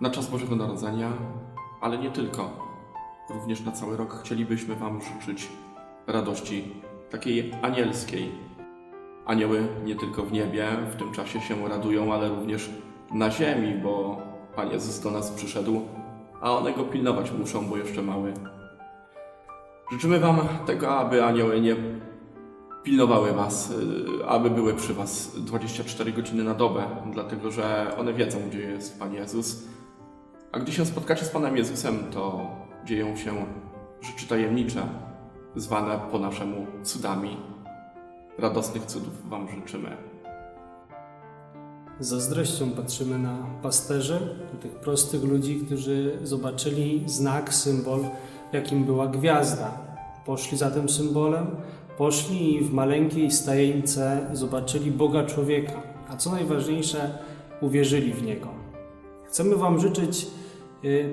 na czas Bożego Narodzenia, ale nie tylko. Również na cały rok chcielibyśmy Wam życzyć radości takiej anielskiej. Anioły nie tylko w niebie w tym czasie się radują, ale również na ziemi, bo Pan Jezus do nas przyszedł, a one go pilnować muszą, bo jeszcze mały. Życzymy Wam tego, aby anioły nie pilnowały Was, y, aby były przy Was 24 godziny na dobę, dlatego że one wiedzą, gdzie jest Pan Jezus. A gdy się spotkacie z Panem Jezusem, to dzieją się rzeczy tajemnicze, zwane po naszemu cudami. Radosnych cudów Wam życzymy. Z zazdrością patrzymy na pasterzy, tych prostych ludzi, którzy zobaczyli znak, symbol, jakim była gwiazda. Poszli za tym symbolem, poszli i w maleńkiej stajeńce zobaczyli Boga człowieka, a co najważniejsze, uwierzyli w Niego. Chcemy Wam życzyć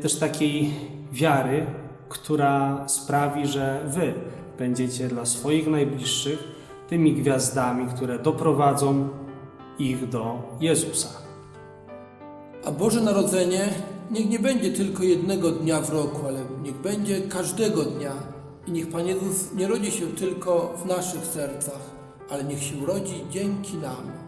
też takiej wiary, która sprawi, że Wy będziecie dla swoich najbliższych tymi gwiazdami, które doprowadzą ich do Jezusa. A Boże Narodzenie niech nie będzie tylko jednego dnia w roku, ale niech będzie każdego dnia. I niech Pan Jezus nie rodzi się tylko w naszych sercach, ale niech się urodzi dzięki nam.